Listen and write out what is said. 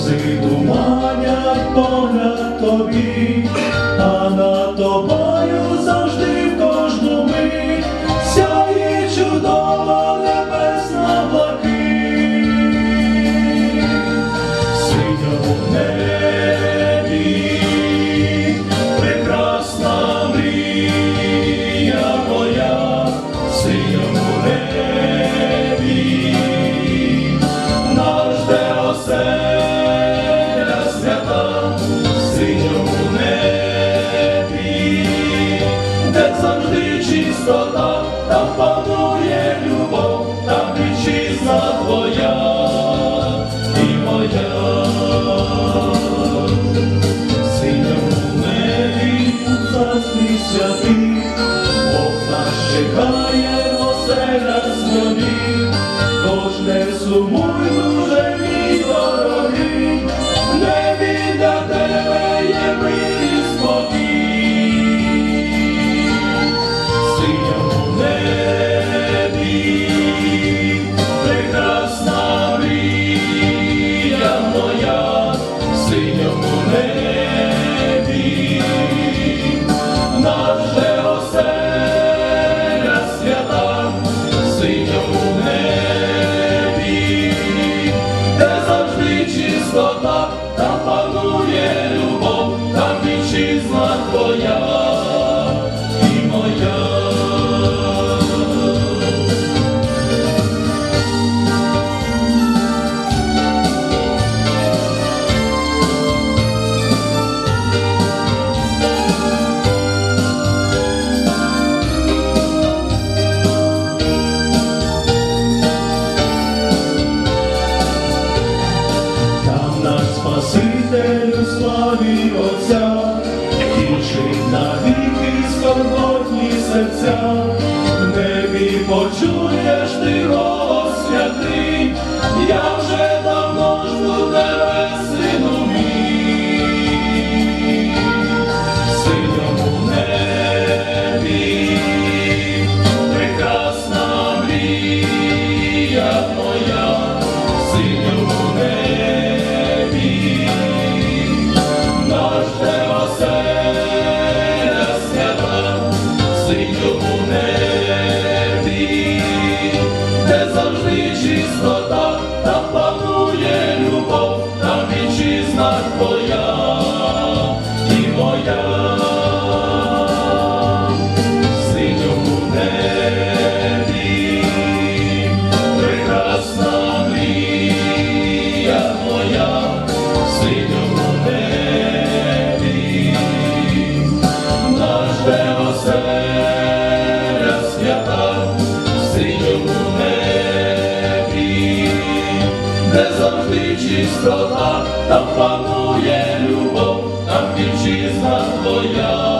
грози туманять погляд тобі, а на тобі. панує любов, там вітчизна твоя і моя, синьому небі завжди святий, Бог нас чекає оселя нові, тож не сумуй. Спасителю славі Отця, тішить навіки скорботні серця, в небі почуєш ти голос. де завжди чистота, там панує любов, там вітчизна твоя.